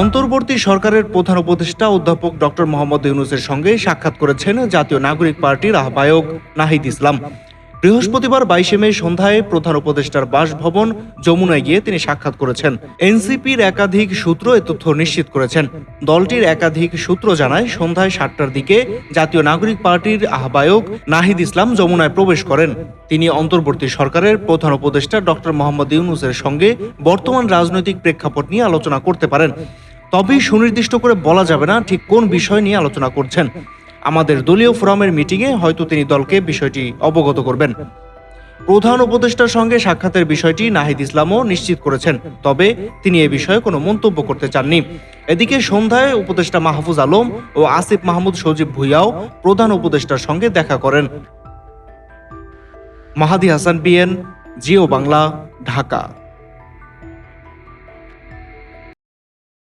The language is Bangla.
অন্তর্বর্তী সরকারের প্রধান উপদেষ্টা অধ্যাপক ডক্টর মোহাম্মদ ইউনুসের সঙ্গে সাক্ষাৎ করেছেন জাতীয় নাগরিক পার্টির আহ্বায়ক নাহিদ ইসলাম। বৃহস্পতিবার বাইশে মে সন্ধ্যায় প্রধান উপদেষ্টার বাসভবন যমুনায় গিয়ে তিনি সাক্ষাৎ করেছেন। এনসিপির একাধিক সূত্র এ তথ্য নিশ্চিত করেছেন। দলটির একাধিক সূত্র জানায়, সন্ধ্যায় সাতটার দিকে জাতীয় নাগরিক পার্টির আহ্বায়ক নাহিদ ইসলাম যমুনায় প্রবেশ করেন। তিনি অন্তর্বর্তী সরকারের প্রধান উপদেষ্টা ডক্টর মোহাম্মদ ইউনুসের সঙ্গে বর্তমান রাজনৈতিক প্রেক্ষাপট নিয়ে আলোচনা করতে পারেন। তবেই সুনির্দিষ্ট করে বলা যাবে না ঠিক কোন বিষয় নিয়ে আলোচনা করছেন। আমাদের দলীয় ফোরামের মিটিংয়ে হয়তো তিনি দলকে বিষয়টি অবগত করবেন। প্রধান উপদেষ্টার সঙ্গে সাক্ষাতের বিষয়টি নাহিদ ইসলামও নিশ্চিত করেছেন, তবে তিনি এ বিষয়ে কোনো মন্তব্য করতে চাননি। এদিকে সন্ধ্যায় উপদেষ্টা মাহফুজ আলম ও আসিফ মাহমুদ সজীব ভুইয়াও প্রধান উপদেষ্টার সঙ্গে দেখা করেন। Mahadi Hasan, B N, Geo Bangla, Dhaka.